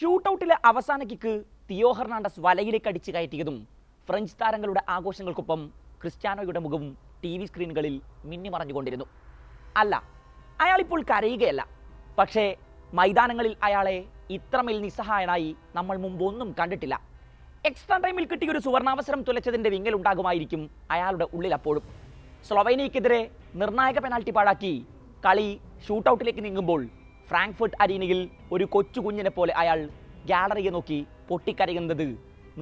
ഷൂട്ടൌട്ടിലെ അവസാന kick Theo Hernandez വലയിലേക്ക് അടിച്ചു കയറ്റിയതും French താരങ്ങളുടെ ആഘോഷങ്ങൾക്കൊപ്പം ക്രിസ്ത്യാനോയുടെ മുഖവും ടി വി സ്ക്രീനുകളിൽ മിന്നിമറഞ്ഞുകൊണ്ടിരുന്നു അല്ല അയാളിപ്പോൾ കരയുകയല്ല. പക്ഷേ മൈതാനങ്ങളിൽ അയാളെ ഇത്രമേൽ നിസ്സഹായനായി നമ്മൾ മുമ്പൊന്നും കണ്ടിട്ടില്ല. എക്സ്ട്രാ ടൈമിൽ കിട്ടിയ ഒരു സുവർണാവസരം തുലച്ചതിന്റെ വിങ്ങലുണ്ടാകുമായിരിക്കും അയാളുടെ ഉള്ളിൽ അപ്പോഴും. സ്ലൊവേനിയക്കെതിരെ നിർണായക പെനാൽറ്റി പാഴാക്കി കളി ഷൂട്ടൗട്ടിലേക്ക് നീങ്ങുമ്പോൾ ഫ്രാങ്ക്ഫർട്ട് അരീനയിൽ ഒരു കൊച്ചു കുഞ്ഞിനെ പോലെ അയാൾ ഗാലറിയെ നോക്കി പൊട്ടിക്കരയുന്നത്.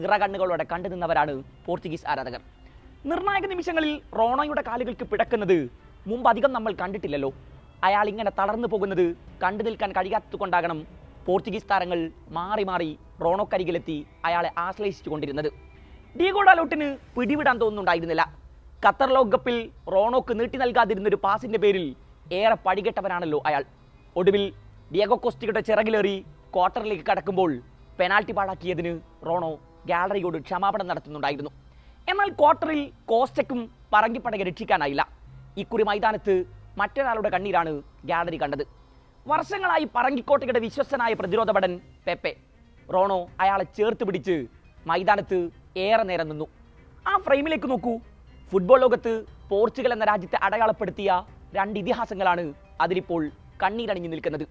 നിറകണ്ണുകളോടെ കണ്ടു നിന്നവരാണ് പോർച്ചുഗീസ് ആരാധകർ. നിർണായക നിമിഷങ്ങളിൽ റോണോയുടെ കാലുകൾക്ക് പിടക്കുന്നത് മുമ്പ് അധികം നമ്മൾ കണ്ടിട്ടില്ലല്ലോ. അയാൾ ഇങ്ങനെ തളർന്നു പോകുന്നത് കണ്ടു നിൽക്കാൻ കഴിയാത്തതുകൊണ്ടാകണം പോർച്ചുഗീസ് താരങ്ങൾ മാറി മാറി റോണോക്കരികിലെത്തി അയാളെ ആശ്ലേഷിച്ചു കൊണ്ടിരുന്നത്. ഡിയഗോ പിടിവിടാൻ തോന്നുന്നുണ്ടായിരുന്നില്ല. ഖത്തർ ലോകകപ്പിൽ റോണോക്ക് നീട്ടി നൽകാതിരുന്നൊരു പാസിന്റെ പേരിൽ ഏറെ പടികെട്ടവനാണല്ലോ അയാൾ. ഒടുവിൽ ഡിയഗോ കോസ്റ്റിയുടെ ചിറകിലേറി ക്വാർട്ടറിലേക്ക് കടക്കുമ്പോൾ പെനാൽറ്റി പാഴാക്കിയതിന് റോണോ ഗാലറിയോട് ക്ഷമാപണം നടത്തുന്നുണ്ടായിരുന്നു. എന്നാൽ ക്വാർട്ടറിൽ കോസ്റ്റയ്ക്കും പറങ്കിപ്പടയെ രക്ഷിക്കാനായില്ല. ഇക്കുറി മൈതാനത്ത് മറ്റൊരാളുടെ കണ്ണീരാണ് ഗാലറി കണ്ടത്. വർഷങ്ങളായി പറങ്കിക്കോട്ടയുടെ വിശ്വസ്തനായ പ്രതിരോധ ഭടൻ പെപ്പെ. റോണോ അയാളെ ചേർത്ത് പിടിച്ച് മൈതാനത്ത് ഏറെ നേരം നിന്നു. ആ ഫ്രെയിമിലേക്ക് നോക്കൂ. ഫുട്ബോൾ ലോകത്ത് പോർച്ചുഗൽ എന്ന രാജ്യത്തെ അടയാളപ്പെടുത്തിയ രണ്ട് ഇതിഹാസങ്ങളാണ് അതിലിപ്പോൾ കണ്ണീരണിഞ്ഞു നിൽക്കുന്നത്.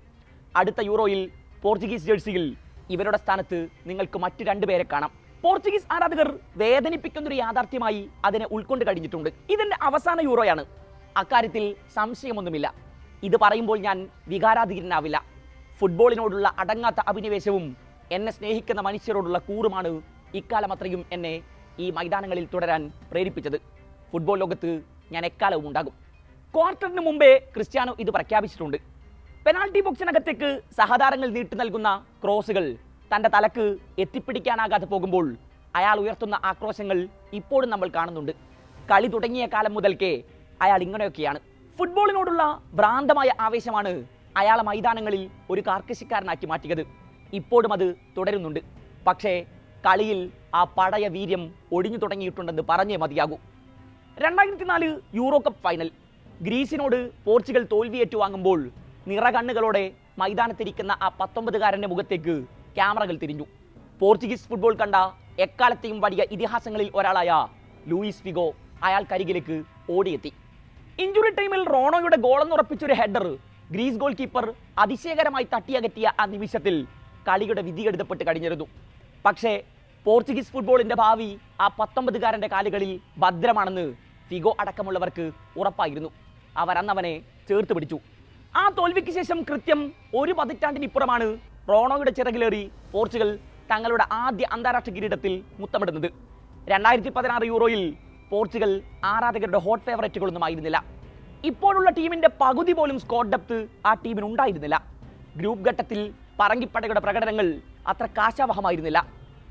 അടുത്ത യൂറോയിൽ പോർച്ചുഗീസ് ജേഴ്സിയിൽ ഇവരുടെ സ്ഥാനത്ത് നിങ്ങൾക്ക് മറ്റു രണ്ടുപേരെ കാണാം. പോർച്ചുഗീസ് ആരാധകർ വേദനിപ്പിക്കുന്ന ഒരു യാഥാർത്ഥ്യമായി അതിനെ ഉൾക്കൊണ്ട് കഴിഞ്ഞിട്ടുണ്ട്. ഇതിന്റെ അവസാന യൂറോയാണ്. അക്കാര്യത്തിൽ സംശയമൊന്നുമില്ല. ഇത് പറയുമ്പോൾ ഞാൻ വികാരാധീനനാവില്ല ഫുട്ബോളിനോടുള്ള അടങ്ങാത്ത അഭിനിവേശവും എന്നെ സ്നേഹിക്കുന്ന മനുഷ്യരോടുള്ള കൂറുമാണ് ഇക്കാലം അത്രയും എന്നെ ഈ മൈതാനങ്ങളിൽ തുടരാൻ പ്രേരിപ്പിച്ചത്. ഫുട്ബോൾ ലോകത്ത് ഞാൻ എക്കാലവും ഉണ്ടാകും. ക്വാർട്ടറിന് മുമ്പേ ക്രിസ്ത്യാനോ ഇത് പ്രഖ്യാപിച്ചിട്ടുണ്ട്. പെനാൾട്ടി ബോക്സിനകത്തേക്ക് സഹതാരങ്ങൾ നീട്ടി നൽകുന്ന ക്രോസുകൾ തന്റെ തലക്ക് എത്തിപ്പിടിക്കാനാകാതെ പോകുമ്പോൾ അയാൾ ഉയർത്തുന്ന ആക്രോശങ്ങൾ ഇപ്പോഴും നമ്മൾ കാണുന്നുണ്ട്. കളി തുടങ്ങിയ കാലം മുതൽക്കേ അയാൾ ഇങ്ങനെയൊക്കെയാണ്. ഫുട്ബോളിനോടുള്ള ഭ്രാന്തമായ ആവേശമാണ് അയാളെ മൈതാനങ്ങളിൽ ഒരു കാർക്കശിക്കാരനാക്കി മാറ്റിയത്. ഇപ്പോഴും അത് തുടരുന്നുണ്ട്. പക്ഷേ കളിയിൽ ആ പഴയ വീര്യം ഒടിഞ്ഞു തുടങ്ങിയിട്ടുണ്ടെന്ന് പറഞ്ഞേ മതിയാകൂ. രണ്ടായിരത്തി നാല് യൂറോ കപ്പ് ഫൈനൽ. ഗ്രീസിനോട് പോർച്ചുഗൽ തോൽവി ഏറ്റുവാങ്ങുമ്പോൾ നിറകണ്ണുകളോടെ മൈതാനത്തിരിക്കുന്ന ആ പത്തൊമ്പതുകാരന്റെ മുഖത്തേക്ക് ക്യാമറകൾ തിരിഞ്ഞു. പോർച്ചുഗീസ് ഫുട്ബോൾ കണ്ട എക്കാലത്തെയും വലിയ ഇതിഹാസങ്ങളിൽ ഒരാളായ ലൂയിസ് ഫിഗോ അയാൾക്കരികിലേക്ക് ഓടിയെത്തി. ഇഞ്ചുറി ടൈമിൽ റോണോയുടെ ഗോളെന്നുറപ്പിച്ചൊരു ഹെഡർ ഗ്രീസ് ഗോൾ കീപ്പർ അതിശയകരമായി തട്ടിയകറ്റിയ ആ നിമിഷത്തിൽ കളിയുടെ വിധി എടുത്തപ്പെട്ട് കഴിഞ്ഞിരുന്നു. പക്ഷേ പോർച്ചുഗീസ് ഫുട്ബോളിന്റെ ഭാവി ആ പത്തൊമ്പതുകാരന്റെ കാലുകളിൽ ഭദ്രമാണെന്ന് ഫിഗോ അടക്കമുള്ളവർക്ക് ഉറപ്പായിരുന്നു. അവരന്നവനെ ചേർത്ത് പിടിച്ചു. ആ തോൽവിക്ക് ശേഷം കൃത്യം ഒരു പതിറ്റാണ്ടിനിപ്പുറമാണ് റോണോയുടെ ചിറകിലേറി പോർച്ചുഗൽ തങ്ങളുടെ ആദ്യ അന്താരാഷ്ട്ര കിരീടത്തിൽ മുത്തമിടുന്നത്. രണ്ടായിരത്തി പതിനാറ് യൂറോയിൽ പോർച്ചുഗൽ ആരാധകരുടെ ഹോട്ട് ഫേവറേറ്റുകളൊന്നും ആയിരുന്നില്ല. ഇപ്പോഴുള്ള ടീമിന്റെ പകുതി പോലും സ്കോഡ് ഡെപ്ത് ആ ടീമിന് ഉണ്ടായിരുന്നില്ല ഗ്രൂപ്പ് ഘട്ടത്തിൽ പറങ്കിപ്പടയുടെ പ്രകടനങ്ങൾ അത്ര കാശാവഹമായിരുന്നില്ല.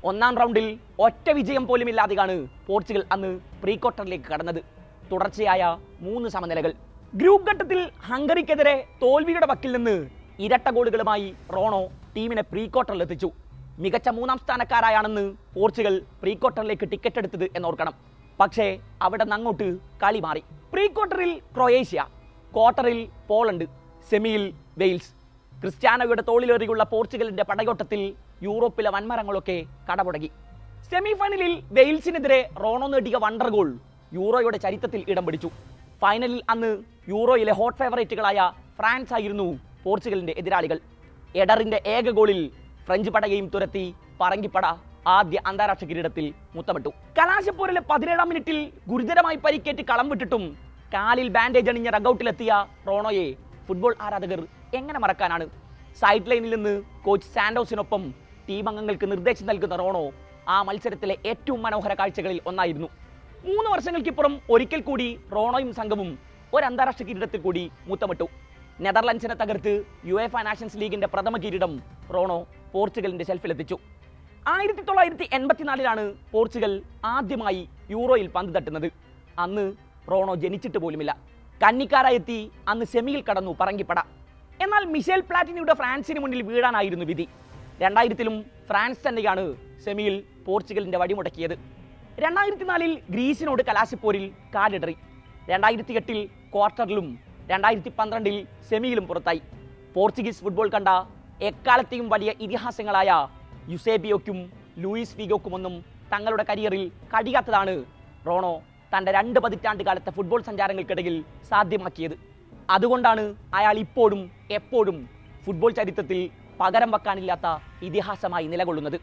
ഒന്നാം റൗണ്ടിൽ ഒറ്റ വിജയം പോലും ഇല്ലാതെയാണ് പോർച്ചുഗൽ അന്ന് പ്രീ ക്വാർട്ടറിലേക്ക് കടന്നത്. തുടർച്ചയായ മൂന്ന് സമനിലകൾ. ഗ്രൂപ്പ് ഘട്ടത്തിൽ ഹംഗറിക്കെതിരെ തോൽവിയുടെ വക്കിൽ നിന്ന് ഇരട്ട ഗോളുകളുമായി റോണോ ടീമിനെ പ്രീ ക്വാർട്ടറിൽ എത്തിച്ചു. മികച്ച മൂന്നാം സ്ഥാനക്കാരായാണെന്ന് പോർച്ചുഗൽ പ്രീ ക്വാർട്ടറിലേക്ക് ടിക്കറ്റ് എടുത്തത് എന്നോർക്കണം. പക്ഷേ അവിടെ നിന്ന് അങ്ങോട്ട് കളി മാറി. പ്രീ ക്വാർട്ടറിൽ ക്രൊയേഷ്യ ക്വാർട്ടറിൽ പോളണ്ട് സെമിയിൽ വെയിൽസ്. ക്രിസ്ത്യാനോയുടെ തോളിലേറിയുള്ള പോർച്ചുഗലിന്റെ പടയോട്ടത്തിൽ യൂറോപ്പിലെ വൻമരങ്ങളൊക്കെ കടമുടങ്ങി സെമിഫൈനലിൽ വെയിൽസിനെതിരെ റോണോ നേടിയ വണ്ടർ ഗോൾ യൂറോയുടെ ചരിത്രത്തിൽ ഇടം പിടിച്ചു. ഫൈനലിൽ അന്ന് യൂറോയിലെ ഹോട്ട് ഫേവറേറ്റുകളായ ഫ്രാൻസ് ആയിരുന്നു പോർച്ചുഗലിന്റെ എതിരാളികൾ. എഡറിന്റെ ഏക ഗോളിൽ ഫ്രഞ്ച് പടയെയും തുരത്തി പറങ്കിപ്പട ആദ്യ അന്താരാഷ്ട്ര കിരീടത്തിൽ മുത്തമിട്ടു. കലാശപ്പോരിലെ പതിനേഴാം മിനിറ്റിൽ ഗുരുതരമായി പരിക്കേറ്റ് കളം വിട്ടിട്ടും കാലിൽ ബാൻഡേജ് അണിഞ്ഞ റഗൌട്ടിലെത്തിയ റോണോയെ ഫുട്ബോൾ ആരാധകർ എങ്ങനെ മറക്കാനാണ്? സൈഡ് ലൈനിൽ നിന്ന് കോച്ച് സാൻഡോസിനൊപ്പം ടീം അംഗങ്ങൾക്ക് നിർദ്ദേശം നൽകുന്ന റോണോ ആ മത്സരത്തിലെ ഏറ്റവും മനോഹര കാഴ്ചകളിൽ ഒന്നായിരുന്നു. മൂന്ന് വർഷങ്ങൾക്കിപ്പുറം ഒരിക്കൽ കൂടി റോണോയും സംഘവും ഒരു അന്താരാഷ്ട്ര കിരീടത്തിൽ കൂടി മുത്തമിട്ടു. നെതർലൻഡ്സിനെ തകർത്ത് യു എഫ് നാഷൻസ് ലീഗിന്റെ പ്രഥമ കിരീടം റോണോ പോർച്ചുഗലിന്റെ ഷെൽഫിലെത്തിച്ചു. ആയിരത്തി തൊള്ളായിരത്തി എൺപത്തിനാലിലാണ് പോർച്ചുഗൽ ആദ്യമായി യൂറോയിൽ പന്ത് തട്ടുന്നത്. അന്ന് റോണോ ജനിച്ചിട്ട് പോലുമില്ല. കന്നിക്കാരായെത്തി അന്ന് സെമിയിൽ കടന്നു പറങ്കിപ്പട. എന്നാൽ മിഷേൽ പ്ലാറ്റിനിയുടെ ഫ്രാൻസിന് മുന്നിൽ വീഴാനായിരുന്നു വിധി. രണ്ടായിരത്തിലും ഫ്രാൻസ് തന്നെയാണ് സെമിയിൽ പോർച്ചുഗലിന്റെ വടിമുടക്കിയത് രണ്ടായിരത്തി നാലിൽ ഗ്രീസിനോട് കലാശപ്പോരിൽ കാലിടറി. രണ്ടായിരത്തി എട്ടിൽ ക്വാർട്ടറിലും രണ്ടായിരത്തി പന്ത്രണ്ടിൽ സെമിയിലും പുറത്തായി. പോർച്ചുഗീസ് ഫുട്ബോൾ കണ്ട എക്കാലത്തെയും വലിയ ഇതിഹാസങ്ങളായ യുസേബിയോക്കും ലൂയിസ് ഫിഗോക്കുമൊന്നും തങ്ങളുടെ കരിയറിൽ കഴിയാത്തതാണ് റോണോ തന്റെ രണ്ട് പതിറ്റാണ്ട് കാലത്തെ ഫുട്ബോൾ സഞ്ചാരങ്ങൾക്കിടയിൽ സാധ്യമാക്കിയത്. അതുകൊണ്ടാണ് അയാൾ ഇപ്പോഴും എപ്പോഴും ഫുട്ബോൾ ചരിത്രത്തിൽ പകരം വെക്കാനില്ലാത്ത ഇതിഹാസമായി നിലകൊള്ളുന്നത്.